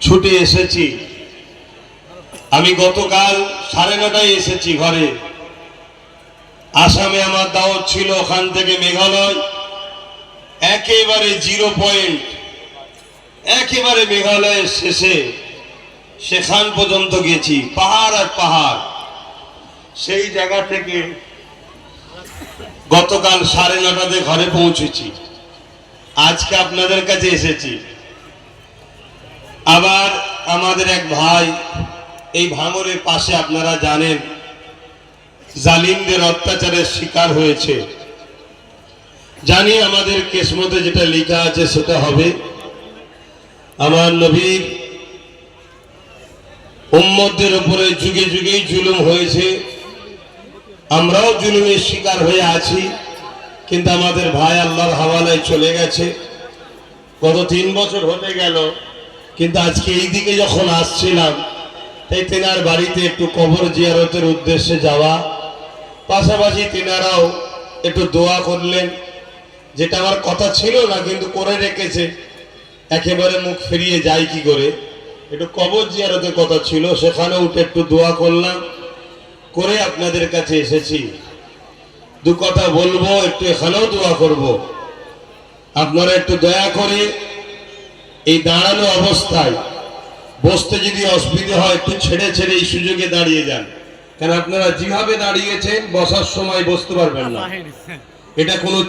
ছুটে এসেছি। আমি গতকাল সাড়ে নটায় এসেছি ঘরে। আসামে আমার দাওয়াত ছিল ওখান থেকে মেঘালয়। একেবারে জিরো পয়েন্ট। একেবারে মেঘালয়ের শেষে সেখান পর্যন্ত গেছি, পাহাড় আর পাহাড়। সেই জায়গা থেকে গতকাল সাড়ে নটাতে ঘরে পৌঁছেছি। আজকে আপনাদের কাছে এসেছি। আবার আমাদের এক ভাই, এই ভাঙরের পাশে আপনারা জানেন, জালিমদের অত্যাচারের শিকার হয়েছে। জানি আমাদের কেসমতে যেটা লেখা আছে সেটা হবে, আমার নবীর উম্মতদের উপরে যুগে যুগেই জুলুম হয়েছে। আমরাও জুলুমের শিকার হয়ে আছি, কিন্তু আমাদের ভাই আল্লাহর হাওয়ালায় চলে গেছে। গত তিন বছর হতে গেল কিন্তু আজকে এই দিকে যখন আসছিলাম, তাই তেনার বাড়িতে একটু কবর জিয়ারতের উদ্দেশ্যে যাওয়া। পাশাপাশি তেনারাও একটু দোয়া করলেন, যেটা আমার কথা ছিল না, কিন্তু করে রেখেছে। একেবারে মুখ ফিরিয়ে যায় কি করে। একটু কবর জিয়ারতের কথা ছিল সেখানে উঠে একটু দোয়া করলাম, করে আপনাদের কাছে এসেছি। দু কথা বলব, একটু এখানেও দোয়া করব। আপনারা একটু দয়া করে এই দাঁড়ানো অবস্থায় বসতে যদি অসুবিধে হয় একটু ছেড়ে ছেড়ে এই সুযোগে দাঁড়িয়ে যান। কারণ আপনারা যেভাবে দাঁড়িয়েছেন বসার সময় বসতে পারবেন না। এটা কোনো